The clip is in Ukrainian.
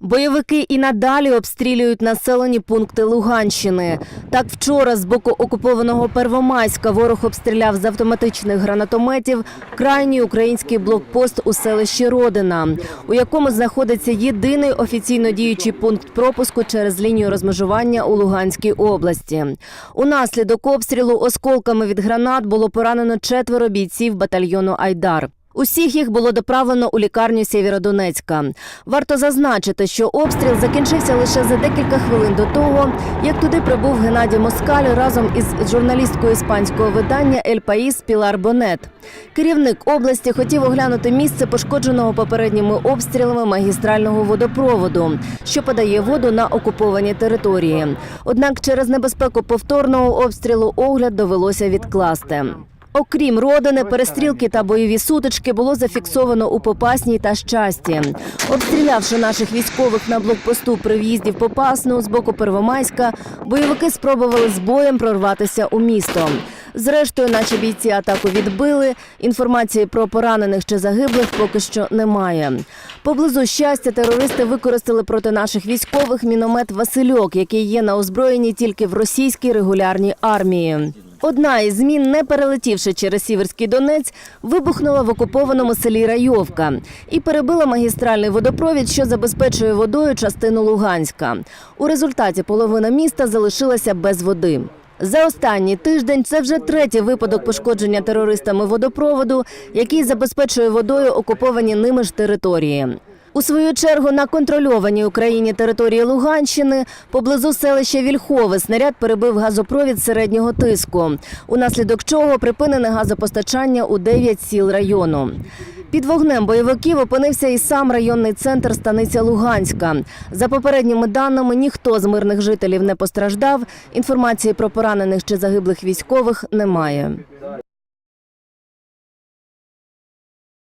Бойовики і надалі обстрілюють населені пункти Луганщини. Так вчора з боку окупованого Первомайська ворог обстріляв з автоматичних гранатометів крайній український блокпост у селищі Родина, у якому знаходиться єдиний офіційно діючий пункт пропуску через лінію розмежування у Луганській області. Унаслідок обстрілу осколками від гранат було поранено четверо бійців батальйону Айдар. Усіх їх було доправлено у лікарню Сєвєродонецька. Варто зазначити, що обстріл закінчився лише за декілька хвилин до того, як туди прибув Геннадій Москаль разом із журналісткою іспанського видання Ель Паїс Пілар Бонет. Керівник області хотів оглянути місце пошкодженого попередніми обстрілами магістрального водопроводу, що подає воду на окуповані території. Однак через небезпеку повторного обстрілу огляд довелося відкласти. Окрім родини, перестрілки та бойові сутички було зафіксовано у Попасній та Щасті. Обстрілявши наших військових на блокпосту при в'їзді в Попасну з боку Первомайська, бойовики спробували з боєм прорватися у місто. Зрештою, наші бійці атаку відбили. Інформації про поранених чи загиблих поки що немає. Поблизу щастя терористи використали проти наших військових міномет Васильок, який є на озброєнні тільки в російській регулярній армії. Одна із змін, не перелетівши через Сіверський Донець, вибухнула в окупованому селі Райовка і перебила магістральний водопровід, що забезпечує водою частину Луганська. У результаті половина міста залишилася без води. За останній тиждень це вже третій випадок пошкодження терористами водопроводу, який забезпечує водою окуповані ними ж території. У свою чергу на контрольованій Україні території Луганщини поблизу селища Вільхове снаряд перебив газопровід середнього тиску, унаслідок чого припинене газопостачання у 9 сіл району. Під вогнем бойовиків опинився і сам районний центр станиця Луганська. За попередніми даними, ніхто з мирних жителів не постраждав. Інформації про поранених чи загиблих військових немає.